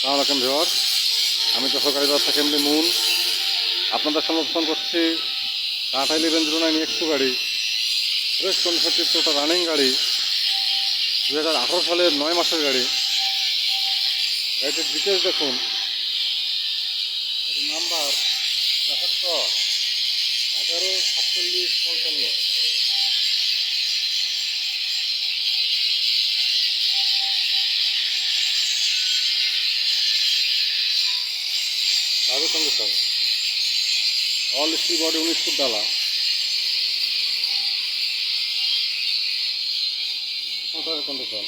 সালাম আলাইকুম ভিওর আমি যশোর বাজার থেকে এমনি মুন। আপনাদের সমর্থন করছি। টাটা ইলেভেন জিরো নাইন একশো গাড়ি। ফ্রেশ কনসেপ্টের রানিং গাড়ি। দু হাজার আঠারো সালের নয় মাসের গাড়ি। গাড়িটির ডিটেলস দেখুন। নাম্বার এগারো সাতচল্লিশ পঞ্চান্ন। Service condition all steel body উনিশ ফুট ডালা। কন্ডিশন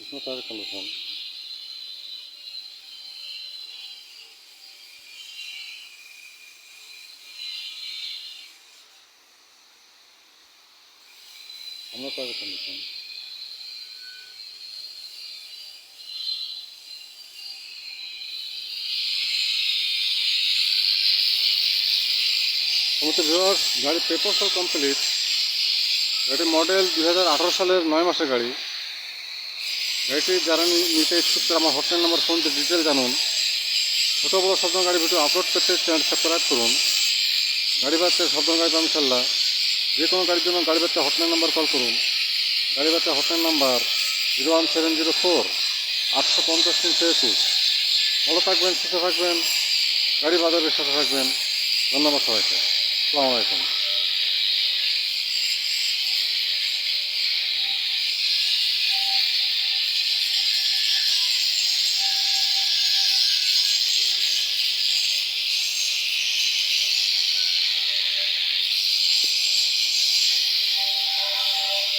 দেখুন কৃষ্ণ সার্ভিস কন্ডিশন। আমরা সার্ভিস কন্ডিশন। সমস্ত ভিউয়ার্স গাড়ির পেপার সব কমপ্লিট গাড়ির মডেল দু হাজার আঠারো সালের নয় মাসের গাড়ি। গাড়িটি যারা নিতে ইচ্ছুক তারা আমার হটলাইন নাম্বার দিয়ে ডিটেল জানুন। ছোটো বড়ো শব্দ গাড়ি ভিডিও আপলোড করতে চ্যানেল সাবস্ক্রাইব করুন। গাড়ি বাচ্চা শব্দ গাড়ি পাম ইনশাল্লাহ যে কোনো গাড়ির জন্য গাড়ি বাচ্চা হটলাইন নাম্বার কল করুন। গাড়ি বাচ্চা hotline number zero one seven zero four আটশো পঞ্চাশ তিনশো একুশ। ভালো থাকবেন, সুস্থ থাকবেন, গাড়ি বাজারের সাথে থাকবেন। ধন্যবাদ সবাইকে। আসসালামু আলাইকুম।